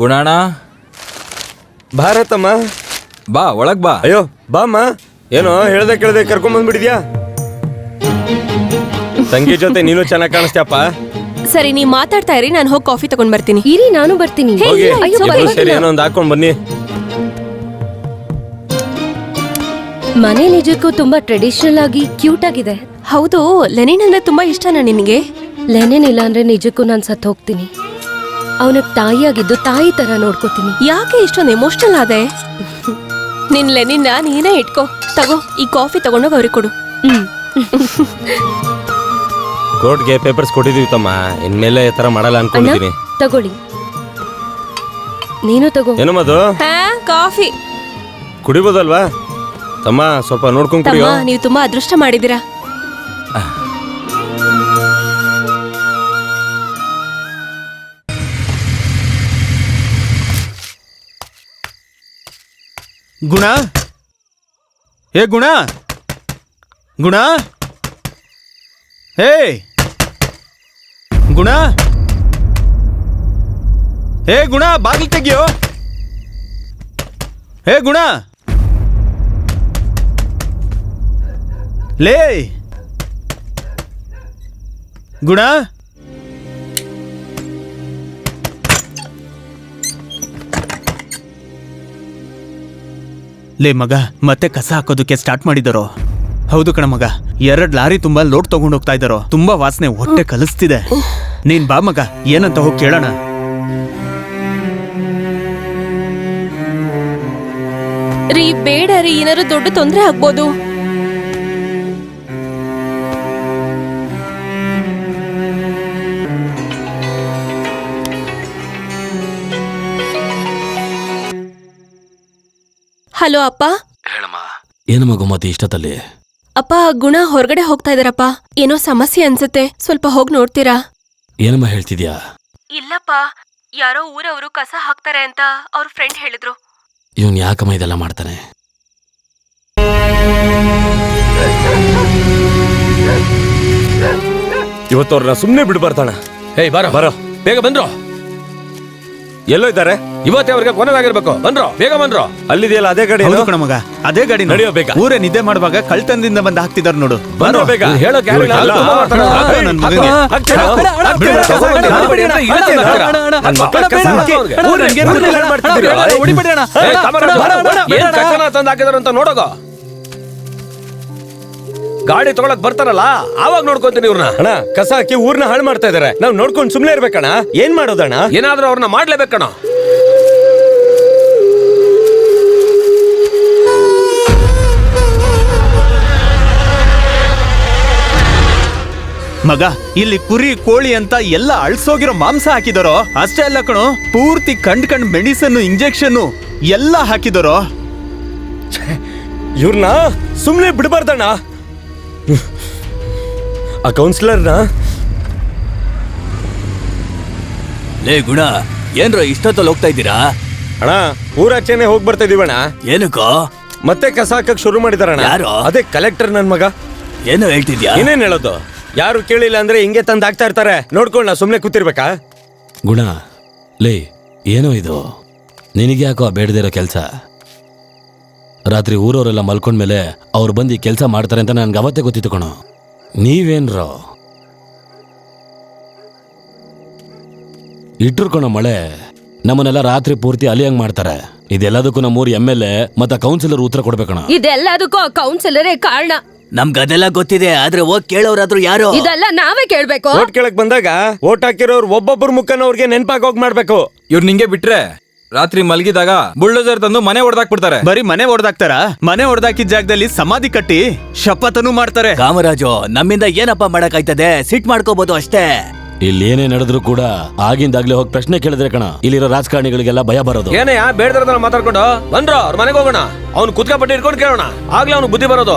ಗುಣಾಣ? ಭಾರತಮ್ಮ. ಬಾ ಒಳಗ್ ಬಾ. ಅಯ್ಯೋ ಬಾಮ್ಮ. ಏನೋ ಹೇಳ್ದೆ ಕೇಳ್ದೆ ಕರ್ಕೊಂಡ್ ಬಂದ್ಬಿಟ್ಟಿದ್ಯಾ? ತಂಗಿ ಜೊತೆ ನೀನು ಚೆನ್ನಾಗಿ ಕಾಣಿಸ್ತ್ಯಪ್ಪ. ಸರಿ ನೀವ್ ಮಾತಾಡ್ತಾ ಇರಿ ನಾನು ಹೋಗಿ ಕಾಫಿ ತಗೊಂಡ್ ಬರ್ತೀನಿ. ಇರಿ ನಾನು ಬರ್ತೀನಿ. ಸರಿ ಹೋಗಿ. ಇಲ್ಲ, ಅಯ್ಯೋ, ಇಬ್ರು ಪರವಾಗಿಲ್ಲ. ಸೇರಿ ಏನೋ ಒಂದು ಹಾಕೊಂಡ್ ಬನ್ನಿ. ಮನೆ ನಿಜಕ್ಕೂ ತುಂಬಾ ಟ್ರೆಡಿಷನಲ್ ಆಗಿ ಕ್ಯೂಟ್ ಆಗಿದೆ. ಹೌದು ಲೆನಿನ್ ಅಂದ್ರೆ ತುಂಬಾ ಇಷ್ಟನಾ ನಿನಗೆ? ಲೆನಿನ್ ಇಲ್ಲ ಅಂದ್ರೆ ನಿಜಕ್ಕೂ ನಾನು ಸತ್ತು ಹೋಗ್ತೀನಿ ಅವನಿಗೆ ತಾಯಿಯಾಗಿದ್ದು ತಾಯಿ ತರ ನೋಡ್ಕೋತೀನಿ. ಯಾಕೆ ಇಷ್ಟೊಂದು ಎಮೋಷನಲ್ ಆದೆ? ನಿನ್ ನಿನ್ನ ನೀನೇ ಇಟ್ಕೋ. ತಗೋ ಈ ಕಾಫಿ ತಗೊಂಡೋಗಿ ಅವ್ರಿಗೆ ಕೊಡು. ಕೋರ್ಟ್ಗೆ ಪೇಪರ್ಸ್ ಕೊಟ್ಟಿದೀವಿ ತಮ್ಮ. ಇನ್ಮೇಲೆ ಈ ತರ ಮಾಡಲ್ಲ ಅಣ್ಣ ಅನ್ಕೊಂಡಿದ್ದೀನಿ ತಗೊಳ್ಳಿ. ನೀನು ತಗೋ. ಏನು ಮದು ಹಾ ಕಾಫಿ. ಕುಡಿಬೋದಲ್ವಾ? ತಮ್ಮ ಸ್ವಲ್ಪ ನೋಡ್ಕೊಂಡು ತಮ್ಮ ಕುಡಿಯೋ ನೀವು ತುಂಬಾ ಅದೃಷ್ಟ ಮಾಡಿದೀರಾ ಗುಣ? ಏ ಗುಣ? ಗುಣ? ಹೇ ಗುಣ? ಹೇ ಗುಣ ಬಾಗಿಲು ತೆಗಿಯೋ? ಹೇ ಗುಣ? ಲೇ ಗುಣ? ಲೇ ಮಗ, ಮತ್ತೆ ಕಸ ಹಾಕೋದಕ್ಕೆ ಸ್ಟಾರ್ಟ್ ಮಾಡಿದರು? ಹೌದು ಕಣ ಮಗ, ಎರಡ್ ಲಾರಿ ತುಂಬಾ ಲೋಡ್ ತಗೊಂಡ್ ಹೋಗ್ತಾ ಇದ್ದಾರೋ ತುಂಬಾ ವಾಸನೆ ಹೊಟ್ಟೆ ಕಲಿಸ್ತಿದೆ. ನೀನ್ ಬಾ ಮಗ, ಏನಂತ ಹೋಗಿ ಕೇಳೋಣ. ರೀ, ಬೇಡ ರೀ, ಏನಾದ್ರು ದೊಡ್ಡ ತೊಂದ್ರೆ ಆಗ್ಬೋದು. ಹಲೋ ಅಪ್ಪ. ಹೇಳಮ್ಮ. ಏನು ಮಗು ಮತ್ತೆ ಇಷ್ಟದಲ್ಲಿ ಅಪ್ಪ ಗುಣ ಹೊರಗಡೆ ಹೋಗ್ತಾ ಇದಾರಪ್ಪ ಏನೋ ಸಮಸ್ಯೆ ಅನ್ಸುತ್ತೆ. ಸ್ವಲ್ಪ ಹೋಗಿ ನೋಡ್ತೀರಾ? ಏನಮ್ಮ ಹೇಳ್ತಿದ್ಯಾ? ಇಲ್ಲಪ್ಪ. ಯಾರೋ ಊರವರು ಕಸ ಹಾಕ್ತಾರೆ ಅಂತ ಅವ್ರ ಫ್ರೆಂಡ್ ಹೇಳಿದ್ರು. ಇವನ್ ಯಾಕಮ್ಮ ಇದೆಲ್ಲ ಮಾಡ್ತಾನೆ? ಇವತ್ತು ಅವ್ರನ್ನ ಸುಮ್ಮನೆ ಬಿಡ್ಬಾರ್ದಣ್ಣ ಏಯ್ ಬಾರೋ. ಬರೋ. ಬೇಗ ಬಂದ್ರು. ಎಲ್ಲೋ ಇದ್ದಾರೆ ಇವತ್ತೇ ಅವ್ರಿಗೆ ಕೊನೆದಾಗಿರ್ಬೇಕು ಬಂದ್ರೋ ಬೇಗ ಬಂದ್ರು ಅಲ್ಲಿದೆಯಲ್ಲ ಅದೇ ಗಾಡಿ ಹೌದು ಕಣ ಮಗ ಅದೇ ಗಾಡಿ ನಡೆಯೋ ಬೇಗ. ಊರೇ ನಿದ್ದೆ ಮಾಡುವಾಗ ಕಳ್ತನದಿಂದ ಬಂದು ಹಾಕ್ತಿದಾರ ನೋಡು ಬಂದ್ರು ಬೇಗ ಹೇಳೋಕೆ ಹೇಳೋಕ್ ಯಾರು ಇಲ್ಲ, ಅಲ್ಲ, ತುಂಬಾ ಮಾತಾಡೋದು. ಹಾಕು ನನ್ ಮಗನಿಗೆ. ಹಾಕ್ತೀರಾ? ಅಣ್ಣ, ಅಣ್ಣ, ಬಿಡು, ಬೇಡ, ಕಸ ಬೇಡ, ಹಾಕ್ತೀರಾ? ಬೇಡ, ಬೇಡ, ಬಿಡು, ಇಲ್ಲ, ಇಲ್ಲ, ಅಣ್ಣ, ಅಣ್ಣ, ನನ್ ಮಕ್ಕಳ ಬೇಡ, ಕಸ ಬೇಡ, ಹಾಕಿ. ಅವ್ರಿಗೆ. ಊರಲ್ಲಿ ಬೇಡ, ಊರಲ್ಲಿ ಬೇಡ, ಮಾಡ್ತಿದ್ದೀರಾ? ಬೇಡ, ಹೊಡಿಬೇಡಿ ಅಣ್ಣ. ಏ, ಏ, ಕಾಮರಾಜ, ಬೇಡ, ಬೇಡ, ಬೇಡ, ಏನ್ ಕಸನ ತಂದು ಹಾಕಿದಾರೆ ಅಂತ ನೋಡೋಗ ಗಾಡಿ ತಗೊಳಕ್ ಬರ್ತಾರಲ್ಲ ಆವಾಗ ನೋಡ್ಕೊಂತೀನಿ ಇವ್ರನ್ನ ಅಣ್ಣ ಕಸ ಹಾಕಿ ಊರ್ನ ಹಾಳು ಮಾಡ್ತಾ ಇದಾರೆ. ನಾವ್ ನೋಡ್ಕೊಂಡು ಸುಮ್ನೆ ಇರ್ಬೇಕಣ್ಣ. ಏನ್ ಮಾಡೋದಣ್ಣ? ಏನಾದ್ರೂ ಅವ್ರನ್ನ ಮಾಡ್ಲೇಬೇಕಣ್ಣ. ಮಗ ಇಲ್ಲಿ ಕುರಿ ಕೋಳಿ ಅಂತ ಎಲ್ಲ ಅಳ್ಸೋಗಿರೋ ಮಾಂಸ ಹಾಕಿದಾರೋ? ಅಷ್ಟೇ ಅಲ್ಲ ಕಣೋ ಪೂರ್ತಿ ಕಂಡ್ ಕಂಡ್ ಮೆಡಿಸನ್ ಇಂಜೆಕ್ಷನ್ ಎಲ್ಲ ಹಾಕಿದಾರೋ? ಇವ್ರನ್ನ ಸುಮ್ನೆ ಬಿಡಬಾರ್ದಣ್ಣ. ಆ ಕೌನ್ಸಿಲರ್ನ ಲೇ ಗುಣ ಏನ್ರ ಇಷ್ಟೊತ್ತಲ್ಲಿ ಹೋಗ್ತಾ ಇದ್ದೀರಾ? ಅಣ್ಣ ಊರಾಚೆನೆ ಹೋಗಿ ಬರ್ತಾ ಇದೀವಣ್ಣ ಏನಕ್ಕೋ? ಮತ್ತೆ ಕಸ ಹಾಕಕ್ ಶುರು ಮಾಡಿದಾರಣ ಯಾರು? ಅದೇ ಕಲೆಕ್ಟರ್ ನನ್ ಮಗ. ಏನು ಹೇಳ್ತಿದ್ಯಾ? ಏನೇನ್ ಹೇಳೋದು? ಯಾರು ಕೇಳಿಲ್ಲ ಅಂದ್ರೆ ಹಿಂಗೆ ತಂದ್ ಹಾಕ್ತಾ ಇರ್ತಾರೆ. ನೋಡ್ಕೊಂಡು ನಾ ಸುಮ್ನೆ ಕೂತಿರ್ಬೇಕಾ? ಗುಣ ಲೇ ಏನೋ ಇದು? ನಿನಗೆ ಯಾಕೋ ಬೇಡದೇ ಕೆಲಸ? ರಾತ್ರಿ ಊರವರೆಲ್ಲ ಮಲ್ಕೊಂಡ್ಮೇಲೆ ಅವ್ರು ಬಂದು ಕೆಲಸ ಮಾಡ್ತಾರೆ ಅಂತ ನನ್ಗೆ ಅವತ್ತೇ ಗೊತ್ತಿತ್ತು ಕಣೋ. ನೀವೇನ್ರೋ? ಇಟ್ರು ಕಣೋ ಮಳೆ. ನಮ್ಮನ್ನೆಲ್ಲ ರಾತ್ರಿ ಪೂರ್ತಿ ಅಲಿಯಂಗ್ ಮಾಡ್ತಾರೆ. ಇದೆಲ್ಲದಕ್ಕೂ ನಮ್ಮೂರು ಎಂ ಎಲ್ ಎ ಮತ್ತೆ ಕೌನ್ಸಿಲರ್ ಉತ್ತರ ಕೊಡ್ಬೇಕಣ ಇದೆಲ್ಲದಕ್ಕೂ ಕೌನ್ಸಿಲರೇ ಕಾರಣ. ನಮ್ಗದೆಲ್ಲ ಗೊತ್ತಿದೆ ಆದ್ರೆ ಹೋಗ್ ಕೇಳೋರಾದ್ರು ಯಾರು? ಇದೆಲ್ಲ ನಾವೇ ಕೇಳ್ಬೇಕು. ಓಟ್ ಕೇಳಕ್ ಬಂದಾಗ ಓಟ್ ಹಾಕಿರೋರು ಒಬ್ಬೊಬ್ಬರ ಮುಖನ ಅವ್ರಿಗೆ ನೆನಪಾಗಿ ಹೋಗ್ ಮಾಡ್ಬೇಕು. ಇವ್ರು ನಿಂಗೆ ಬಿಟ್ರೆ ರಾತ್ರಿ ಮಲಗಿದಾಗ ಬುಲ್ಡೋಸರ್ ತಂದು ಮನೆ ಹೊಡೆದಾಕ್ಬಿಡ್ತಾರೆ ಬರೀ ಮನೆ ಹೊಡೆದಾಕ್ತಾರ ಮನೆ ಹೊಡೆದಾಕಿದ ಜಾಗದಲ್ಲಿ ಸಮಾಧಿ ಕಟ್ಟಿ ಶಪಥನು ಮಾಡ್ತಾರೆ. ಕಾಮರಾಜು ನಮ್ಮಿಂದ ಏನಪ್ಪ ಮಾಡಕ್ಕಾಯ್ತದೆ? ಸಿಟ್ ಮಾಡ್ಕೋಬಹುದು ಅಷ್ಟೇ. ಇಲ್ಲಿ ಏನೇ ನಡೆದ್ರು ಕೂಡ ಆಗಿಂದಾಗ್ಲೇ ಹೋಗಿ ಪ್ರಶ್ನೆ ಕೇಳಿದ್ರೆ ಕಣ. ಇಲ್ಲಿರೋ ರಾಜಕಾರಣಿಗಳಿಗೆಲ್ಲ ಭಯ ಬರೋದು. ಏನೇ ಬೇಡದ್ರ ಮಾತಾಡ್ಕೊಂಡು ಬಂದ್ರ ಅವ್ರ ಮನೆಗೆ ಹೋಗೋಣ. ಅವ್ನು ಕುತ್ಕಪಟ್ಟಿ ಇಟ್ಕೊಂಡು ಕೇಳೋಣ. ಆಗ್ಲೇ ಅವ್ನು ಬುದ್ಧಿ ಬರೋದು.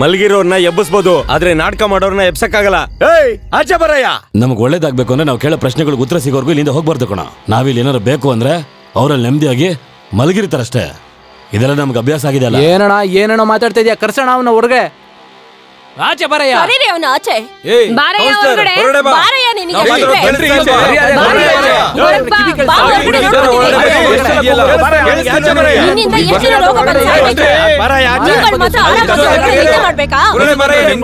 ಮಲಗಿರೋರ್ನ ಎಬ್ಬಿಸ್ಬೋದು ಆದ್ರೆ ನಾಟಕ ಮಾಡೋರ್ನ ಎಬ್ಸಕ್ಕಾಗಲ್ಲ. ಏಯ್ ಆಚೆ ಬರಯ್ಯ. ನಮ್ಗೆ ಒಳ್ಳೇದಾಗ್ಬೇಕು ಅಂದ್ರೆ ನಾವು ಕೇಳೋ ಪ್ರಶ್ನೆಗಳಿಗೆ ಉತ್ತರ ಸಿಗೋರ್ಗು ಇಲ್ಲಿಂದ ಹೋಗ್ಬಾರ್ದು ಕಣ. ನಾವಿಲ್ಲಿ ಏನಾರು ಬೇಕು ಅಂದ್ರೆ ಅವರಲ್ಲಿ ನೆಮ್ಮದಿಯಾಗಿ ಮಲಗಿರ್ತಾರಷ್ಟೇ. ಇದೆಲ್ಲ ನಮ್ಗೆ ಅಭ್ಯಾಸ ಆಗಿದೆ ಅಲ್ಲ? ಏನಣ್ಣ ಏನಣ್ಣ ಮಾತಾಡ್ತಾ ಇದೆಯಾ? ಕರ್ಸೋಣ ಅವನ ಹೊರಗೆ. ಆಚೆ ಬರಯ್ಯ ಕರೀರಿ ಅವನ ಆಚೆ ಏಯ್, ಬಾರಯ್ಯ ಹೊರಗಡೆ. ಹೊರಗಡೆ ಬಾ. ಬಾರಯ್ಯ ನಿನಗೆ ನಾವು. ಮಾತಾಡೋದು ಬನ್ರಿ ಈಚೆ. ಬಾರಯ್ಯ, ಬಾರಯ್ಯ, ಬಾರಯ್ಯ. ಬಾ. ಬಾ. ಬಾ ಹೊರಗಡೆ ನೋಡ್ತೀನಿ. ನಿನ್ನಿಂದ ಎಷ್ಟು ಜನ ರೋಗ ಬಂದು ಸಾಯ್ಬೇಕು? ನೀವುಗಳು ಮಾತ್ರ ಆರಾಮಾಗಿ ಹೊರಗಡೆ ನಿದ್ದೆ ಮಾಡ್ಬೇಕಾ? ಹೊರಗಡೆ ಬಾ, ಏನ್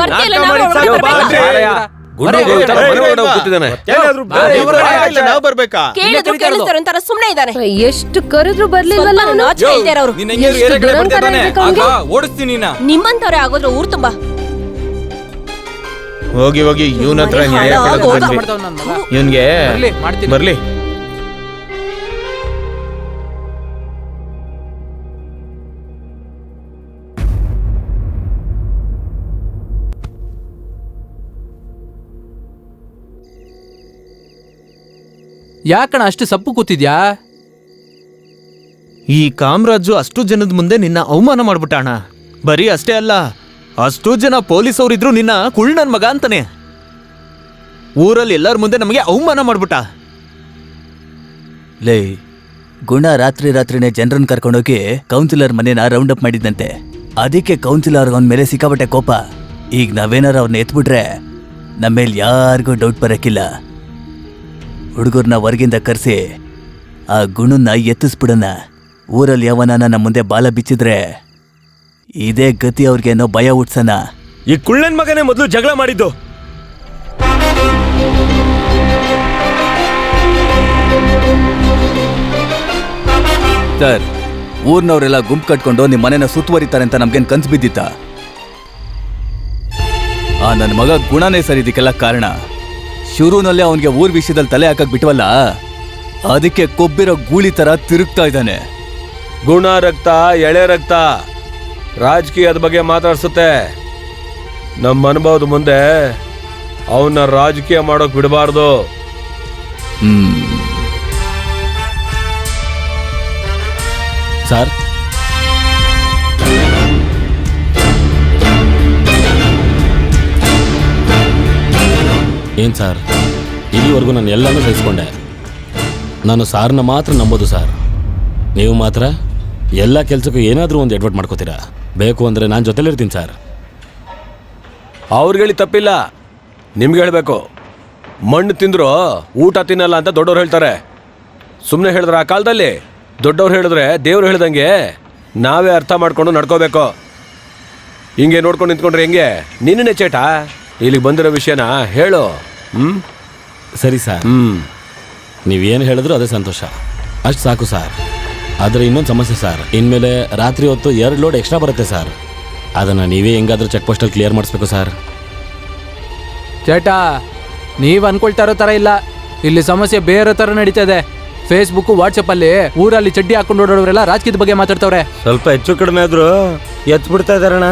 ಬರ್ತೀಯಲ್ಲ, ನಾವು ಒಳಗಡೆ ಬರ್ಬೇಕಾ? ನಾವು ಬರ್ಬೇಕಾ? ಕೇಳಿದ್ರು ಕೇಳಿಸ್ತಾರ ಒಂಥರ ಸುಮ್ನೆ ಇದ್ದಾನೆ ಎಷ್ಟು ಕರೆದ್ರು ಬರ್ಲಿಲ್ಲ ಸ್ವಲ್ಪ ಅವನು? ನಾಚಿಕೆ ಇಲ್ದೇ ಇರೋರು. ನೀನ್ ಹೆಂಗಿದ್ರು ಎಷ್ಟು ದುರಂಕಾರ ಇರ್ಬೇಕು ಅವ್ನ್ಗೆ? ಓಡಿಸ್ತೀನಿ ನಿಮ್ಮಂತವ್ರೆ ಆಗೋದ್ರು ಊರ್ ತುಂಬಾ. ಹೋಗಿ ಹೋಗಿ ಇವನ ಹತ್ರ ನ್ಯಾಯ. ಇವನ್ಗೆ ಬರ್ಲಿ, ಯಾಕಣ ಅಷ್ಟು ಸಪ್ಪು ಕೂತಿದ್ಯಾ? ಈ ಕಾಮರಾಜು ಅಷ್ಟು ಜನದ ಮುಂದೆ ನಿನ್ನ ಅವಮಾನ ಮಾಡ್ಬಿಟ್ಟಣ. ಬರೀ ಅಷ್ಟೇ ಅಲ್ಲ ಅಷ್ಟು ಜನ ಪೊಲೀಸ್ ಅವರಿದ್ರು ನಿನ್ನ ಕುಳ್ ನನ್ ಮಗ ಅಂತಾನೆ. ಊರಲ್ಲಿ ಎಲ್ಲರ ಮುಂದೆ ನಮಗೆ ಅವಮಾನ ಮಾಡ್ಬಿಟ್ಟ. ಲೇ ಗುಣ ರಾತ್ರಿ ರಾತ್ರಿನೇ ಜನರನ್ನ ಕರ್ಕೊಂಡೋಗಿ ಕೌನ್ಸಿಲರ್ ಮನೇನ ರೌಂಡ್ ಅಪ್ ಮಾಡಿದ್ದಂತೆ ಅದಕ್ಕೆ ಕೌನ್ಸಿಲರ್ ಅವನ ಮೇಲೆ ಸಿಕ್ಕಾಪಟ್ಟೆ ಕೋಪ. ಈಗ ನಾವೇನಾರ ಅವ್ರನ್ನ ಎತ್ಬಿಟ್ರೆ ನಮ್ಮ ಮೇಲೆ ಯಾರಿಗೂ ಡೌಟ್ ಬರಕ್ಕಿಲ್ಲ ಹುಡುಗರ್ನ ಹೊರಗಿಂದ ಕರೆಸಿ ಆ ಗುಣನ್ನ ಎತ್ತಿಸ್ಬಿಡೋಣ. ಊರಲ್ಲಿ ಯಾವನ ನಮ್ಮ ಮುಂದೆ ಬಾಲ ಬಿಚ್ಚಿದ್ರೆ ಇದೇ ಗತಿ ಅವ್ರಿಗೇನೋ ಭಯ ಹುಟ್ಸನ ಈ ಕುಳ್ಳನ್ ಮಗನೇ ಮೊದಲು ಜಗಳ ಮಾಡಿದ್ದು. ಸರ್ ಊರ್ನವರೆಲ್ಲ ಗುಂಪು ಕಟ್ಕೊಂಡು ನಿಮ್ಮ ಮನೆನ ಸುತ್ತುವರಿತಾರೆ ಅಂತ ನಮ್ಗೇನು ಕನ್ಸು ಬಿದ್ದಿತ್ತ? ಆ ನನ್ನ ಮಗ ಗುಣನೇ ಸರಿ ಇದಕ್ಕೆಲ್ಲ ಕಾರಣ. ಶುರುನಲ್ಲೇ ಅವನಿಗೆ ಊರ್ ವಿಷಯದಲ್ಲಿ ತಲೆ ಹಾಕಕ್ ಬಿಟ್ವಲ್ಲ? ಅದಕ್ಕೆ ಕೊಬ್ಬಿರೋ ಗೂಳಿ ತರ ತಿರುಗ್ತಾ ಇದ್ದಾನೆ. ಗುಣ ರಕ್ತ ಎಳೆ ರಕ್ತ ರಾಜಕೀಯದ ಬಗ್ಗೆ ಮಾತಾಡ್ಸುತ್ತೆ. ನಮ್ಮ ಅನುಭವದ ಮುಂದೆ ಅವನ್ನ ರಾಜಕೀಯ ಮಾಡೋಕ್ ಬಿಡಬಾರ್ದು. ಹ್ಮ್. ಸರ್ ಏನ್ ಸರ್? ಇಲ್ಲಿವರೆಗೂ ನಾನು ಎಲ್ಲನೂ ಸಹಿಸ್ಕೊಂಡೆ. ನಾನು ಸಾರ್ನ ಮಾತ್ರ ನಂಬೋದು ಸರ್. ನೀವು ಮಾತ್ರ ಎಲ್ಲ ಕೆಲಸಕ್ಕೂ ಏನಾದರೂ ಒಂದು ಎಡ್ವರ್ಟ್ ಮಾಡ್ಕೋತೀರಾ. ಬೇಕು ಅಂದರೆ ನಾನು ಜೊತೆಲಿರ್ತೀನಿ ಸರ್. ಅವ್ರಿಗೆ ತಪ್ಪಿಲ್ಲ. ನಿಮ್ಗೆ ಹೇಳಬೇಕು. ಮಣ್ಣು ತಿಂದ್ರು ಊಟ ತಿನ್ನಲ್ಲ ಅಂತ ದೊಡ್ಡವ್ರು ಹೇಳ್ತಾರೆ. ಸುಮ್ಮನೆ ಹೇಳಿದ್ರೆ ಆ ಕಾಲದಲ್ಲಿ ದೊಡ್ಡವ್ರು ಹೇಳಿದ್ರೆ ದೇವ್ರು ಹೇಳ್ದಂಗೆ ನಾವೇ ಅರ್ಥ ಮಾಡ್ಕೊಂಡು ನಡ್ಕೋಬೇಕು. ಹಿಂಗೆ ನೋಡ್ಕೊಂಡು ನಿಂತ್ಕೊಂಡ್ರೆ ಹೆಂಗೆ? ನಿನ್ನೆ ಚೇಟ? ಇಲ್ಲಿಗೆ ಬಂದಿರೋ ವಿಷಯನ ಹೇಳು. ಹ್ಮ್? ಸರಿ ಸರ್. ಹ್ಮ್. ನೀವೇನು ಹೇಳಿದ್ರು ಅದೇ ಸಂತೋಷ. ಅಷ್ಟು ಸಾಕು ಸರ್. ಆದರೆ ಇನ್ನೊಂದು ಸಮಸ್ಯೆ ಸರ್. ಇನ್ಮೇಲೆ ರಾತ್ರಿ ಹೊತ್ತು ಎರಡು ಲೋಡ್ ಎಕ್ಸ್ಟ್ರಾ ಬರುತ್ತೆ ಸರ್. ಅದನ್ನು ನೀವೇ ಹೆಂಗಾದ್ರೂ ಚೆಕ್ ಪೋಸ್ಟಲ್ಲಿ ಕ್ಲಿಯರ್ ಮಾಡಿಸ್ಬೇಕು ಸರ್. ಚೇಟಾ ನೀವು ಅನ್ಕೊಳ್ತಾ ಇರೋ ಥರ ಇಲ್ಲ. ಇಲ್ಲಿ ಸಮಸ್ಯೆ ಬೇರೆ ತರ ಇದೆ ಫೇಸ್ಬುಕ್ ವಾಟ್ಸಪ್ಪಲ್ಲಿ ಊರಲ್ಲಿ ಚಡ್ಡಿ ಹಾಕೊಂಡು ಓಡಾಡೋರೆಲ್ಲ ರಾಜಕೀಯದ ಬಗ್ಗೆ ಮಾತಾಡ್ತವ್ರೆ. ಸ್ವಲ್ಪ ಹೆಚ್ಚು ಕಡಿಮೆ ಆದರೂ ಎತ್ ಬಿಡ್ತಾ ನೀನು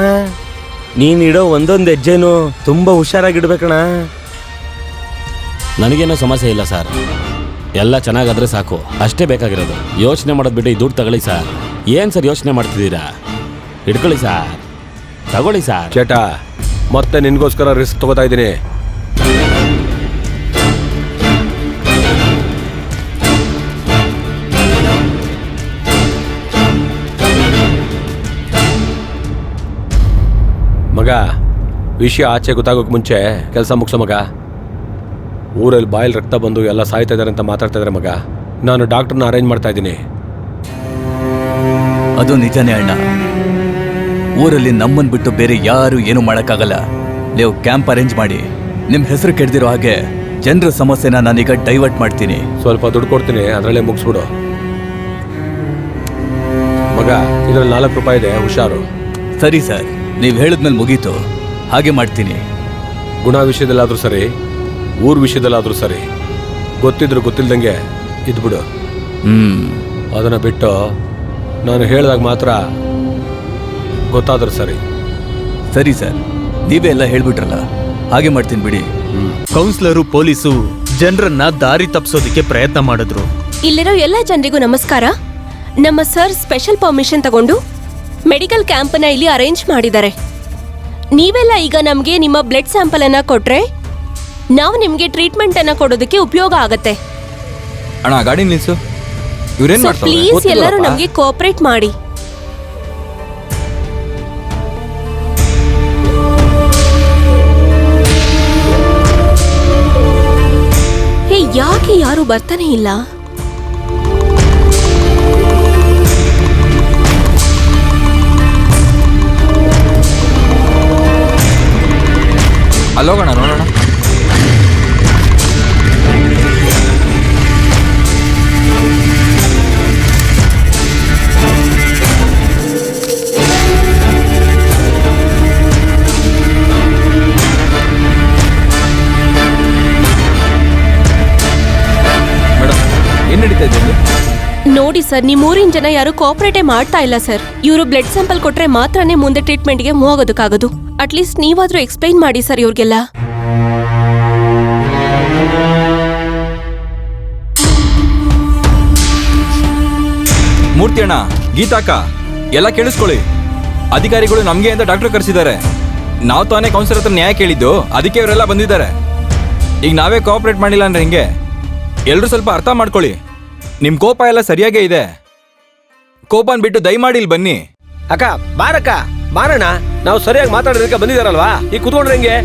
ನೀನ್ ಇಡೋ ಒಂದೊಂದು ಹೆಜ್ಜೆನು ತುಂಬಾ ಹುಷಾರಾಗಿಡ್ಬೇಕಣ ನನಗೇನೋ ಸಮಸ್ಯೆ ಇಲ್ಲ ಸರ್. ಎಲ್ಲ ಚೆನ್ನಾಗಾದರೆ ಸಾಕು. ಅಷ್ಟೇ ಬೇಕಾಗಿರೋದು. ಯೋಚನೆ ಮಾಡೋದು ಬಿಟ್ಟು ಈ ದುಡ್ಡು ತಗೊಳ್ಳಿ ಸರ್. ಏನು ಸರ್ ಯೋಚನೆ ಮಾಡ್ತಿದ್ದೀರಾ? ಹಿಡ್ಕೊಳ್ಳಿ ಸರ್. ತಗೊಳ್ಳಿ ಸರ್. ಚೇಟ, ಮತ್ತೆ ನಿನ್ಗೋಸ್ಕರ ರಿಸ್ಕ್ ತಗೋತಾ ಇದ್ದೀನಿ. ಮಗ, ವಿಷಯ ಆಚೆ ಗೊತ್ತಾಗೋಕೆ ಮುಂಚೆ ಕೆಲಸ ಮುಗಿಸೋ ಮಗ. ಊರಲ್ಲಿ ಬಾಯಲ್ಲಿ ರಕ್ತ ಬಂದು ಎಲ್ಲ ಸಾಯ್ತಾ ಇದ್ದಾರೆ ಅಂತ ಮಾತಾಡ್ತಾ ಇದ್ದಾರೆ ಮಗ. ನಾನು ಡಾಕ್ಟರ್ನ ಅರೇಂಜ್ ಮಾಡ್ತಾ ಇದ್ದೀನಿ. ಅದು ನಿಜನೇ ಅಣ್ಣ. ಊರಲ್ಲಿ ನಮ್ಮನ್ ಬಿಟ್ಟು ಬೇರೆ ಯಾರು ಏನು ಮಾಡೋಕ್ಕಾಗಲ್ಲ. ನೀವು ಕ್ಯಾಂಪ್ ಅರೇಂಜ್ ಮಾಡಿ. ನಿಮ್ಮ ಹೆಸರು ಕೆಡ್ದಿರೋ ಹಾಗೆ ಜನರ ಸಮಸ್ಯೆನ ನಾನೀಗ ಡೈವರ್ಟ್ ಮಾಡ್ತೀನಿ. ಸ್ವಲ್ಪ ದುಡ್ಡು ಕೊಡ್ತೀನಿ ಅದರಲ್ಲೇ ಮುಗಿಸ್ಬಿಡು. ಮಗ ಇದರಲ್ಲಿ ನಾಲ್ಕು ರೂಪಾಯಿ ಇದೆ ಹುಷಾರು. ಸರಿ ಸರ್ ನೀವು ಹೇಳಿದ್ಮೇಲೆ ಮುಗೀತು. ಹಾಗೆ ಮಾಡ್ತೀನಿ. ಗುಣ ವಿಷಯದಲ್ಲಾದರೂ ಸರಿ ಊರ್ ವಿಷಯದಲ್ಲಾದ್ರೂ ಸರಿ ಗೊತ್ತಿದ್ರು ಗೊತ್ತಿಲ್ದಂಗೆ ಇದ್ಬಿಡು ಹ್ಮ್. ಅದನ್ನ ಬಿಟ್ಟು ನಾನು ಹೇಳಿದಾಗ ಮಾತ್ರ ಗೊತ್ತಾದ್ರೂ ಸರಿ. ಸರಿ ಸರ್ ನೀವೇ ಎಲ್ಲ ಹೇಳ್ಬಿಟ್ರಲ್ಲ ಹಾಗೆ ಮಾಡ್ತೀನಿ ಬಿಡಿ. ಕೌನ್ಸಿಲರು ಪೊಲೀಸು ಜನರನ್ನ ದಾರಿ ತಪ್ಪಿಸೋದಕ್ಕೆ ಪ್ರಯತ್ನ ಮಾಡಿದ್ರು. ಇಲ್ಲಿರೋ ಎಲ್ಲ ಜನರಿಗೂ ನಮಸ್ಕಾರ. ನಮ್ಮ ಸರ್ ಸ್ಪೆಷಲ್ ಪರ್ಮಿಷನ್ ತಗೊಂಡು ಮೆಡಿಕಲ್ ಕ್ಯಾಂಪನ್ನ ಇಲ್ಲಿ ಅರೇಂಜ್ ಮಾಡಿದ್ದಾರೆ. ನೀವೆಲ್ಲ ಈಗ ನಮಗೆ ನಿಮ್ಮ ಬ್ಲಡ್ ಸ್ಯಾಂಪಲ್ ಅನ್ನ ಕೊಟ್ರೆ ನಾವು ನಿಮಗೆ ಟ್ರೀಟ್ಮೆಂಟ್ ಅನ್ನ ಕೊಡೋದಕ್ಕೆ ಉಪಯೋಗ ಆಗತ್ತೆ. ಅಣ್ಣ ಗಾಡಿ ನಿಲ್ಸು. ಇವ್ರೇನ್ ಮಾಡ್ತಾರೆ ಪ್ಲೀಸ್ ಎಲ್ಲರೂ ನಮಗೆ ಕೋಆಪರೇಟ್ ಮಾಡಿ. ಹೇ ಯಾಕೆ ಯಾರು ಬರ್ತಾನೆ ಇಲ್ಲ? ಅಲ್ಲೋಗೋಣ ನೋಡೋಣ. ಸರ್ ನಿಮ್ಮ ಊರಿನ ಜನ ಯಾರು ಕೋಆಪರೇಟೇ ಮಾಡ್ತಾ ಇಲ್ಲ ಸರ್. ಇವರು ಬ್ಲಡ್ ಸ್ಯಾಂಪಲ್ ಕೊಟ್ರೆ ಮಾತ್ರನೇ ಮುಂದೆ ಟ್ರೀಟ್ಮೆಂಟ್ಗೆ ಮೂವ್ ಆಗೋದಕ್ಕಾಗೋದು ಅಟ್ಲೀಸ್ಟ್ ನೀವಾದ್ರೂ ಎಕ್ಸ್ಪ್ಲೈನ್ ಮಾಡಿ ಸರ್ ಇವ್ರಿಗೆಲ್ಲ. ಮೂರ್ತಿ ಅಣ್ಣ ಗೀತಾಕ ಎಲ್ಲ ಕೇಳಿಸ್ಕೊಳ್ಳಿ. ಅಧಿಕಾರಿಗಳು ನಮಗೆ ಅಂತ ಡಾಕ್ಟರ್ ಕರೆಸಿದ್ದಾರೆ. ನಾವು ತಾನೇ ಕೌನ್ಸಿಲರ್ ಹತ್ರ ನ್ಯಾಯ ಕೇಳಿದ್ದು, ಅದಕ್ಕೆ ಇವರೆಲ್ಲ ಬಂದಿದ್ದಾರೆ. ಈಗ ನಾವೇ ಕೋಆಪರೇಟ್ ಮಾಡಿಲ್ಲ ಅಂದ್ರೆ ಹಿಂಗೆ? ಎಲ್ಲರೂ ಸ್ವಲ್ಪ ಅರ್ಥ ಮಾಡ್ಕೊಳ್ಳಿ. ನಿಮ್ ಕೋಪ ಎಲ್ಲ ಸರಿಯಾಗೇ ಇದೆ. ಕೋಪನ್ ಬಿಟ್ಟು ದಯಮಾಡಿ ಇಲ್ಲಿ ಬನ್ನಿ. ಅಕ್ಕ, ಬಾರಕ್ಕ, ಬಾರಣ್ಣ. ನಾವು ಸರಿಯಾಗಿ ಮಾತಾಡೋದಕ್ಕೆ ಬಂದಿದಾರಲ್ವಾ ಈ ಕುತ್ಕೊಂಡ್ರೆ ಹೆಂಗೆ?